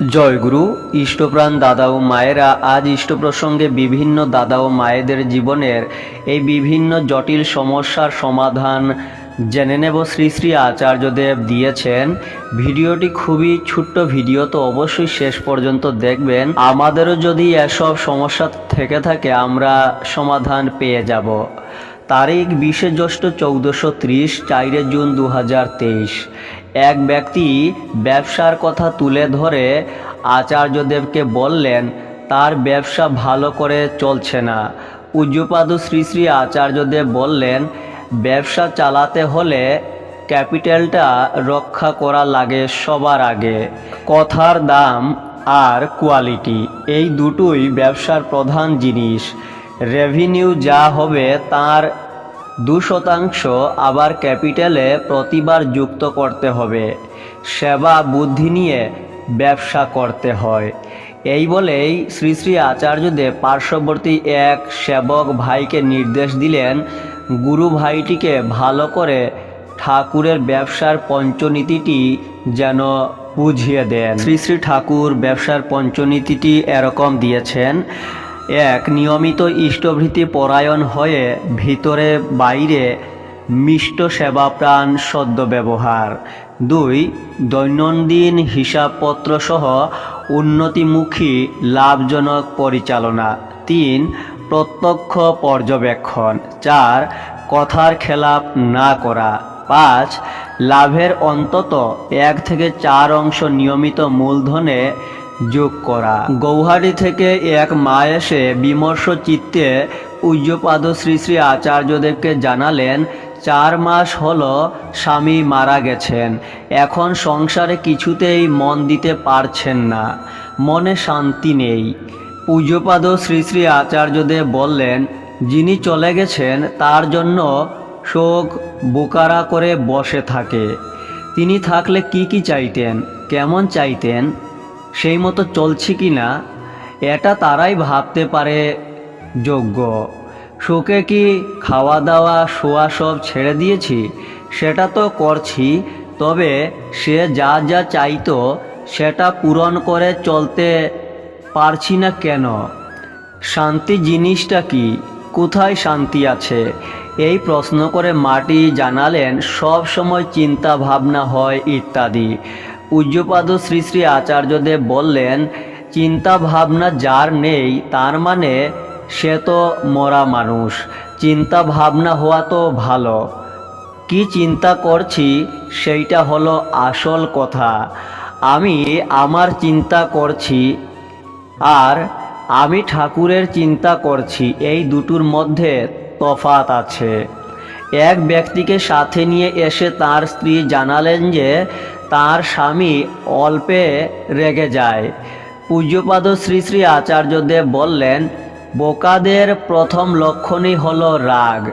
জয়গুরু ইষ্টপ্রাণ দাদা ও মায়েরা আজ ইষ্ট প্রসঙ্গে বিভিন্ন দাদা ও মায়েদের জীবনের এই বিভিন্ন জটিল সমস্যার সমাধান জেনে নেব শ্রী শ্রী আচার্যদেব দিয়েছেন। ভিডিওটি খুবই ছোট্ট ভিডিও, তো অবশ্যই শেষ পর্যন্ত দেখবেন। আমাদেরও যদি এসব সমস্যা থেকে থাকে, আমরা সমাধান পেয়ে যাব। তারিখ বিশে জ্যৈষ্ঠ চৌদ্দশো ত্রিশ চারে জুন দু এক ব্যক্তি ব্যবসার কথা তুলে ধরে আচার্যদেবকে বললেন, তার ব্যবসা ভালো করে চলছে না। পূজ্যপাদ শ্রী শ্রী আচার্যদেব বললেন, ব্যবসা চালাতে হলে ক্যাপিটালটা রক্ষা করা লাগে সবার আগে। কথার দাম আর কোয়ালিটি, এই দুটোই ব্যবসার প্রধান জিনিস। রেভিনিউ যা হবে তার দু শতাংশ আবার ক্যাপিটালে প্রতিবার যুক্ত করতে হবে। সেবা বুদ্ধি নিয়ে ব্যবসা করতে হয়। এই বলেই শ্রী শ্রী আচার্যদেব পার্শ্ববর্তী এক সেবক ভাইকে নির্দেশ দিলেন, গুরু ভাইটিকে ভালো করে ঠাকুরের ব্যবসার পঞ্চনীতিটি যেন বুঝিয়ে দেন। শ্রী শ্রী ঠাকুর ব্যবসার পঞ্চনীতিটি এরকম দিয়েছেন এক নিয়মিত ইষ্টভৃতি পরায়ণ হয়ে ভিতরে বাইরে মিষ্ট সেবাপ্রাণ সদ্য ব্যবহার। দুই, দৈনন্দিন হিসাবপত্র সহ উন্নতিমুখী লাভজনক পরিচালনা। তিন, প্রত্যক্ষ পর্যবেক্ষণ। চার, কথার খেলাপ না করা। পাঁচ, লাভের অন্তত এক থেকে চার অংশ নিয়মিত মূলধনে যোগ করা। গৌহাটি থেকে এক মা এসে বিমর্ষ চিত্তে পূজ্যপাদ শ্রী শ্রী আচার্যদেবকে জানালেন, চার মাস হলো স্বামী মারা গেছেন। এখন সংসারে কিছুতেই মন দিতে পারছেন না। মনে শান্তি নেই। পূজ্যপাদ শ্রী শ্রী আচার্যদেব বললেন, যিনি চলে গেছেন, তার জন্য শোক বোকারা করে বসে থাকে। তিনি থাকলে কি কি চাইতেন? কেমন চাইতেন? সেই মতো চলছে কি না, এটা তারাই ভাবতে পারে যোগ্য। সুখে কি খাওয়া দাওয়া শোয়া সব ছেড়ে দিয়েছি? সেটা তো করছি, তবে সে যা যা চাইতো, সেটা পূরণ করে চলতে পারছি না কেন? শান্তি জিনিসটা কি? কোথায় শান্তি আছে? এই প্রশ্ন করে মাটি জানালেন সব সময় চিন্তা ভাবনা হয় ইত্যাদি। পূজ্যপাদ শ্রী শ্রী আচার্যদেব বললেন চিন্তা ভাবনা যার নেই, তার মানে সে তো মরা মানুষ। চিন্তা ভাবনা হওয়া তো ভালো। কি চিন্তা করছি, সেইটা হলো আসল কথা। আমি আমার চিন্তা করছি, আর আমি ঠাকুরের চিন্তা করছি। এই দুটোর মধ্যে তফাত আছে। এক ব্যক্তিকে সাথে নিয়ে এসে তার স্ত্রী জানালেন যে তার স্বামী অল্পে রেগে যায়। পূজ্যপাদ শ্রী শ্রী আচার্যদেব বললেন, বোকাদের প্রথম লক্ষণই হলো রাগ।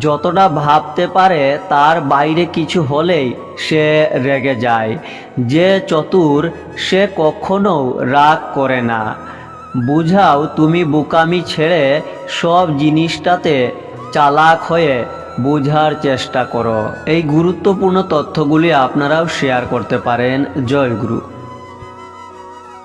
যতটা ভাবতে পারে তার বাইরে কিছু হলেই সে রেগে যায়। যে চতুর সে কখনো রাগ করে না। বুঝাও তুমি বোকামি ছেড়ে সব জিনিসটাতে চালাক হয়ে বোঝার চেষ্টা করো। এই গুরুত্বপূর্ণ তথ্যগুলি আপনারাও শেয়ার করতে পারেন। জয় গুরু।